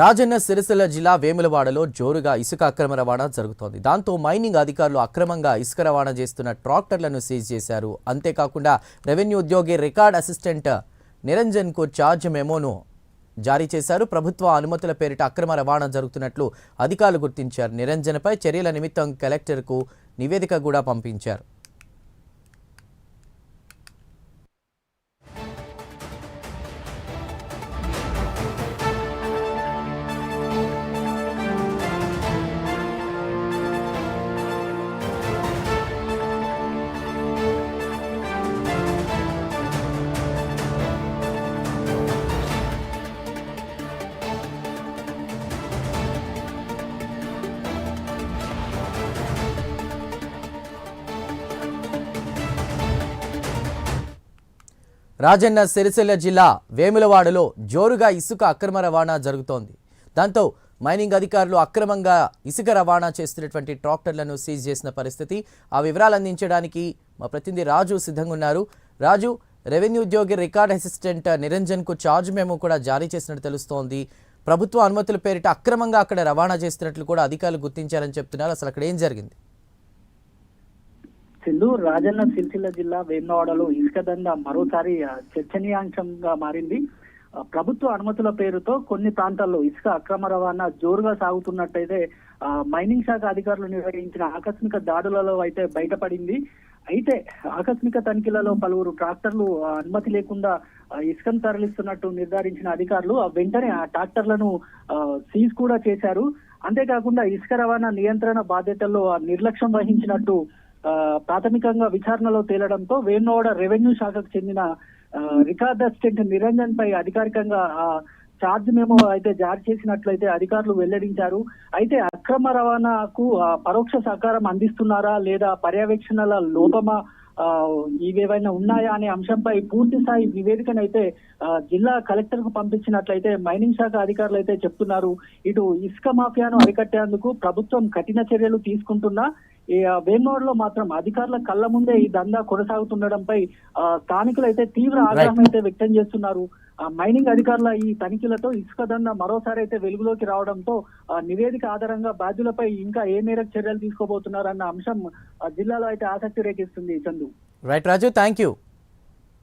రాజన్న సిరిసిల్ల జిల్లా వేములవాడలో జోరుగా ఇసుక అక్రమ రవాణా జరుగుతోంది. దాంతో మైనింగ్ అధికారులు అక్రమంగా ఇసుక రవాణా చేస్తున్న ట్రాక్టర్లను సీజ్ చేశారు. అంతేకాకుండా రెవెన్యూ ఉద్యోగి రికార్డ్ అసిస్టెంట్ నిరంజన్కు ఛార్జ్ మెమోను జారీ చేశారు. ప్రభుత్వ అనుమతుల పేరిట అక్రమ రవాణా జరుగుతున్నట్లు అధికారులు గుర్తించారు. నిరంజన్పై చర్యల నిమిత్తం కలెక్టర్కు నివేదిక కూడా పంపించారు. రాజన్న సిరిసిల్ల జిల్లా వేములవాడలో జోరుగా ఇసుక అక్రమ రవాణా జరుగుతోంది. దాంతో మైనింగ్ అధికారులు అక్రమంగా ఇసుక రవాణా చేస్తున్నటువంటి ట్రాక్టర్లను సీజ్ చేసిన పరిస్థితి. ఆ వివరాలు అందించడానికి మా ప్రతినిధి రాజు సిద్ధంగా ఉన్నారు. రాజు రెవెన్యూ ఉద్యోగి రికార్డ్ అసిస్టెంట్ నిరంజన్కు ఛార్జ్ మేము కూడా జారీ చేసినట్టు తెలుస్తోంది. ప్రభుత్వ అనుమతుల పేరిట అక్రమంగా అక్కడ రవాణా చేస్తున్నట్లు కూడా అధికారులు గుర్తించారని చెప్తున్నారు. అసలు అక్కడ ఏం జరిగింది? సింధు రాజన్న సిరిసిల్ల జిల్లా వేమనవాడలో ఇసుక దంద మరోసారి చర్చనీయాంశంగా మారింది. ప్రభుత్వ అనుమతుల పేరుతో కొన్ని ప్రాంతాల్లో ఇసుక అక్రమ రవాణా జోరుగా సాగుతున్నట్టయితే మైనింగ్ శాఖ అధికారులు నిర్వహించిన ఆకస్మిక దాడులలో అయితే బయటపడింది. అయితే ఆకస్మిక తనిఖీలలో పలువురు ట్రాక్టర్లు అనుమతి లేకుండా ఇసుకను తరలిస్తున్నట్టు నిర్ధారించిన అధికారులు వెంటనే ఆ ట్రాక్టర్లను సీజ్ కూడా చేశారు. అంతేకాకుండా ఇసుక రవాణా నియంత్రణ బాధ్యతల్లో ఆ నిర్లక్ష్యం వహించినట్టు ప్రాథమికంగా విచారణలో తేలడంతో వేణోడ రెవెన్యూ శాఖకు చెందిన ఆ, రికార్డ్ అసిస్టెంట్ నిరంజన్ పై అధికారికంగా ఆ, ఛార్జ్ మేము అయితే జారీ చేసినట్లయితే అధికారులు వెల్లడించారు. అయితే అక్రమ రవాణాకు ఆ, పరోక్ష సహకారం అందిస్తున్నారా లేదా పర్యవేక్షణల లోపమా ఆ, ఇవేవైనా ఉన్నాయా అనే అంశంపై పూర్తి స్థాయి నివేదికనైతే జిల్లా కలెక్టర్కు పంపించినట్లయితే మైనింగ్ శాఖ అధికారులు అయితే చెప్తున్నారు. ఇటు ఇసుక మాఫియాను అరికట్టేందుకు ప్రభుత్వం కఠిన చర్యలు తీసుకుంటున్నా ఈ వేమోడ్లో మాత్రం అధికారుల కళ్ళ ముందే ఈ దందా కొనసాగుతుండడంపై ఆ, స్థానికులు అయితే తీవ్ర ఆగ్రహం అయితే వ్యక్తం చేస్తున్నారు. ఆ, మైనింగ్ అధికారుల ఈ తనిఖీలతో ఇసుక దందా మరోసారి అయితే వెలుగులోకి రావడంతో నివేదిక ఆధారంగా బాధ్యులపై ఇంకా ఏ మేరకు చర్యలు తీసుకోబోతున్నారన్న అంశం జిల్లాలో అయితే ఆసక్తి రేకిస్తుంది Chandu. Right Raju thank you